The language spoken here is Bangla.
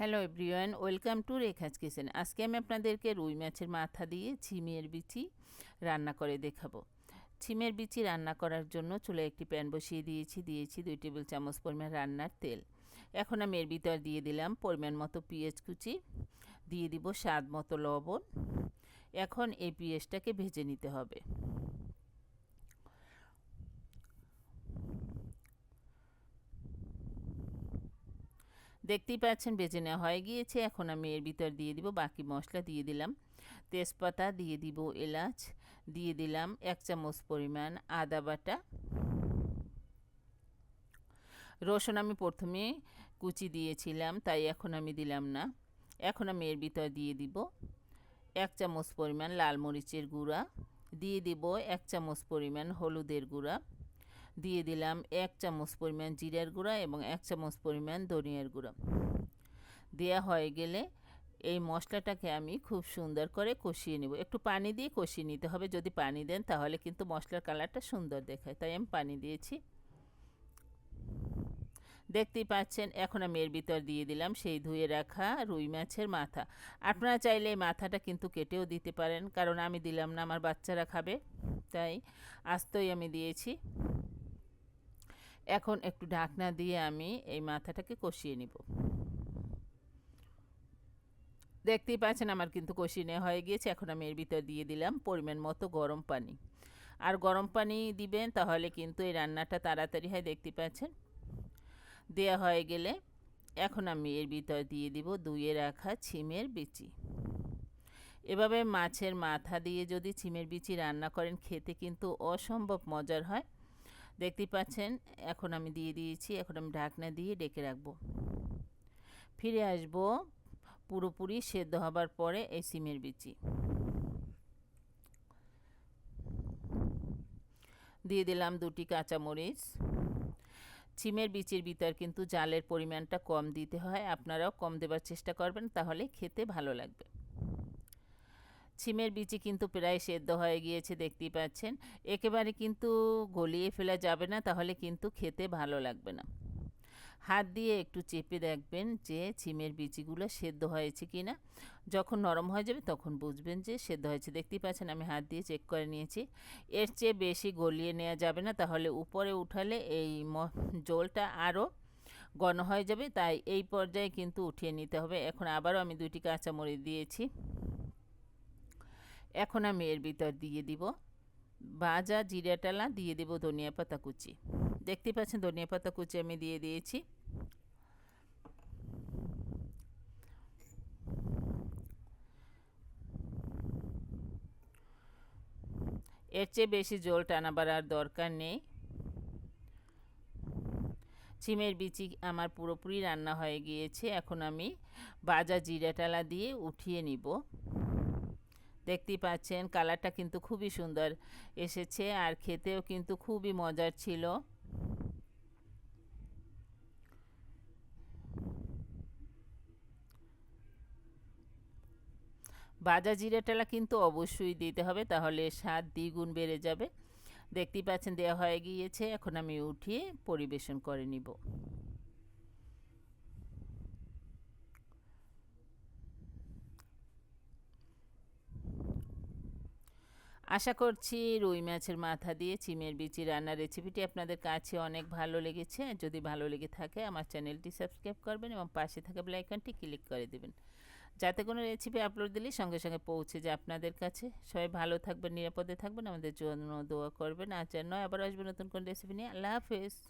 Hello everyone welcome to Rekha's kitchen আজকে আমি আপনাদেরকে রুই মাছের মাথা দিয়ে ছিমের বিচি রান্না করে দেখাবো। ছিমের বিচি রান্না করার জন্য চুলে একটি প্যান বসিয়ে দিয়েছি। দিয়েছি দুই টেবিল চামচ পরিমাণ রান্নার তেল। এখন আমি এর ভিতর দিয়ে দিলাম পরিমাণ মতো পেঁয়াজ কুচি। দিয়ে দিব স্বাদ মতো লবণ। এখন এই পেঁয়াজটাকে ভেজে নিতে হবে। দেখতেই পাচ্ছেন বেজে নেওয়া হয়ে গিয়েছে। এখন আমি এর ভিতর দিয়ে দিব, বাকি মশলা দিয়ে দিলাম। তেজপাতা দিয়ে দিব এলাচ, দিয়ে দিলাম এক চামচ পরিমাণ আদা বাটা। রসুন আমি প্রথমে কুচি দিয়েছিলাম, তাই এখন আমি দিলাম না। এখন আমি এর ভিতর দিয়ে দিব এক চামচ পরিমাণ লাল মরিচের গুঁড়া, দিয়ে দিব এক চামচ পরিমাণ হলুদের গুঁড়া। দিয়ে দিলাম এক চামচ পরিমাণ জিরার গুঁড়া এবং এক চামচ পরিমাণ ধনিয়ার গুঁড়া। দেওয়া হয়ে গেলে এই মশলাটাকে আমি খুব সুন্দর করে কষিয়ে নেব। একটু পানি দিয়ে কষিয়ে নিতে হবে। যদি পানি দেন তাহলে কিন্তু মশলার কালারটা সুন্দর দেখায়। তাই আমি পানি দিয়েছি। দেখতেই পাচ্ছেন, এখন আমি এর ভিতর দিয়ে দিলাম সেই ধুয়ে রাখা রুই মাছের মাথা। আপনারা চাইলে এই মাথাটা কিন্তু কেটেও দিতে পারেন, কারণ আমি দিলাম না, আমার বাচ্চারা খাবে। তাই আস্তই আমি দিয়েছি। এখন একটু ঢাকনা দিয়ে আমি এই মাথাটাকে কষিয়ে নিব। দেখতেই পাচ্ছেন আমার কিন্তু কষিয়ে নেওয়া হয়ে গিয়েছে, এখন আমি এর ভিতর দিয়ে দিলাম পরিমাণ মতো গরম পানি। আর গরম পানি দিবেন তাহলে কিন্তু এই রান্নাটা তাড়াতাড়ি হয়, দেখতে পাচ্ছেন? দেয়া হয়ে গেলে এখন আমি এর ভিতর দিয়ে দিব দুইয়ে রাখা ছিমের বিচি। এভাবে মাছের মাথা দিয়ে যদি ছিমের বিচি রান্না করেন, খেতে কিন্তু অসম্ভব মজার হয়। দেখতেই পাচ্ছেন, এখন আমি দিয়ে দিয়েছি, এখন আমি ঢাকনা দিয়ে ডেকে রাখব। ফিরে আসব পুরোপুরি সেদ্ধ হবার পরে এই সিমের বিচি। দিয়ে দিলাম দুটি কাঁচামরিচ। সিমের বিচির ভিতর কিন্তু জালের পরিমাণটা কম দিতে হয়, আপনারাও কম দেবার চেষ্টা করবেন, তাহলে খেতে ভালো লাগবে। ছিমের বিচি কিন্তু প্রায় সেদ্ধ হয়ে গিয়েছে, দেখতেই পাচ্ছেন। একেবারে কিন্তু গলিয়ে ফেলা যাবে না, তাহলে কিন্তু খেতে ভালো লাগবে না। হাত দিয়ে একটু চেপে দেখবেন যে ছিমের বিচিগুলো সেদ্ধ হয়েছে কি না যখন নরম হয়ে যাবে তখন বুঝবেন যে সেদ্ধ হয়েছে। দেখতেই পাচ্ছেন আমি হাত দিয়ে চেক করে নিয়েছি। এর চেয়ে বেশি গলিয়ে নেওয়া যাবে না, তাহলে উপরে উঠালে এই জলটা আরও ঘন হয়ে যাবে। তাই এই পর্যায়ে কিন্তু উঠিয়ে নিতে হবে। এখন আবারও আমি দুইটি কাঁচামরিচ দিয়েছি। এখন আমি এর ভিতর দিয়ে দিব। ভাজা জিরাটালা দিয়ে দেব ধনিয়া পাতা কুচি। দেখতে পাচ্ছেন ধনিয়া পাতা কুচি আমি দিয়ে দিয়েছি। এর চেয়ে বেশি জল টানাবার আর দরকার নেই। চিমের বিচি আমার পুরোপুরি রান্না হয়ে গিয়েছে। এখন আমি বাজা জিরাটালা দিয়ে উঠিয়ে নিব। দেখতেই পাচ্ছেন, কালারটা কিন্তু খুবই সুন্দর এসেছে আর খেতেও কিন্তু খুবই মজার ছিল। বাজা জিরেটালা কিন্তু অবশ্যই দিতে হবে, তাহলে স্বাদ দ্বিগুণ বেড়ে যাবে। দেখতেই পাচ্ছেন, দেওয়া হয়ে গিয়েছে, এখন আমি উঠিয়ে পরিবেশন করে নিব। আশা করছি রুই মাছের মাথা দিয়ে চিমের বিচি রান্নার রেসিপিটি আপনাদের কাছে অনেক ভালো লেগেছে। যদি ভালো লেগে থাকে, আমার চ্যানেলটি সাবস্ক্রাইব করবেন এবং পাশে থাকা ব্লাইকনটি ক্লিক করে দেবেন। যাতে কোনো রেসিপি আপলোড দিলে সঙ্গে সঙ্গে পৌঁছে যায় আপনাদের কাছে। সবাই ভালো থাকবেন, নিরাপদে থাকবেন। আমাদের জন্য দোয়া করবেন। আর নয়, আবার আসবেন নতুন কোন রেসিপি নিয়ে। আল্লাহ হাফেজ।